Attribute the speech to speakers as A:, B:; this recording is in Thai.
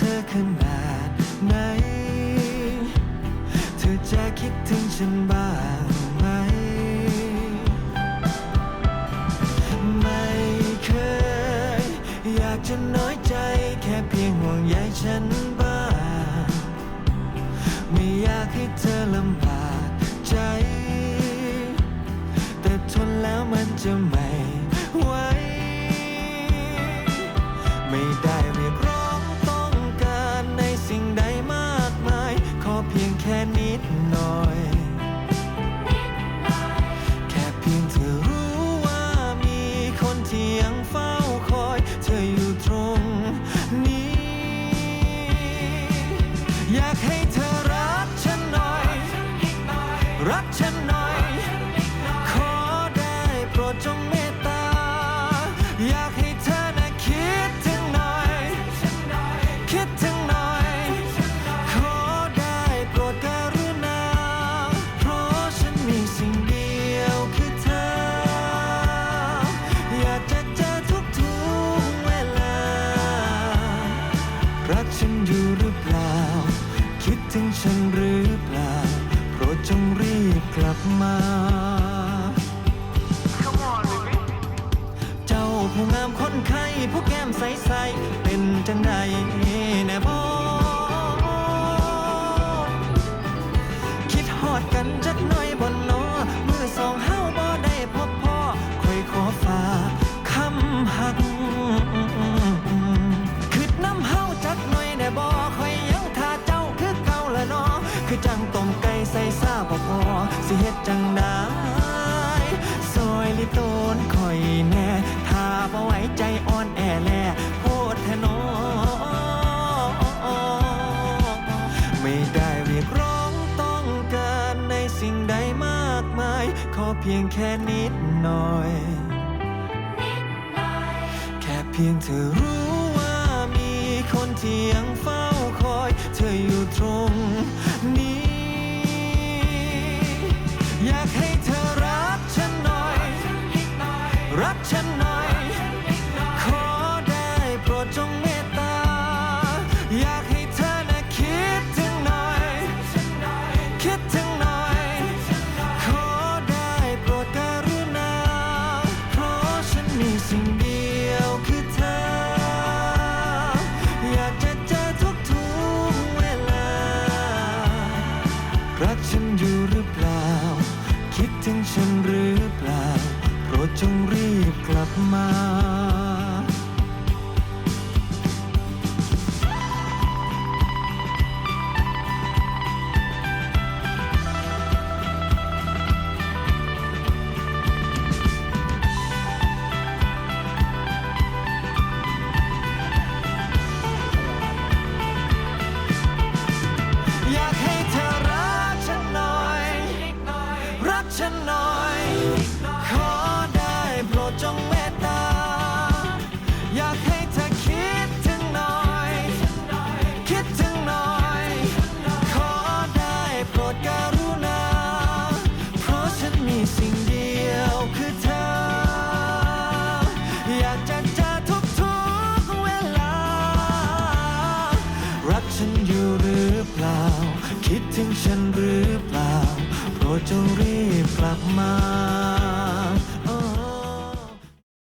A: เธ
B: อขนาดไหน เธอจะคิดถึงฉันบ้างไหม ไม่เคย อยากจะน้อยใจแค่เพียงห่วงใยฉันบ้าง ไม่อยากให้เธอลำบากใจ แต่ทนแล้วมันจะไม่ อยากให้เธอ ผู้งามคนไข้ผู้แก้มใสๆเป็นจังใดแน่บอคิดฮอดกันจักหน่อยบนนอมือสองเฮาบ่ได้พบพ่อคอยขอฝากคำหักคิดน้ำเฮาจักหน่อยแน่บ่คอยยังท่าเจ้าคือเก่าละนอคือจังต้มไก่ใส่ซาบ่พอสิเฮ็ดจังได้ซอยลิโตนคอยแน่าไว้ใจอ่อนแอแลโพดทนอไม่ได้เรียกร้องต้องการในสิ่งใดมากมาย ขอเพียงแค่นิดหน่อย แค่เพียงเธอรู้ว่ามีคนที่ยังเฝ้า หรือเปล่า โปรดจงรีบกลับมาอยากให้เธอรักฉันหน่อย คิดถึงฉันหรือเปล่า โปรดจงรีบกลับมา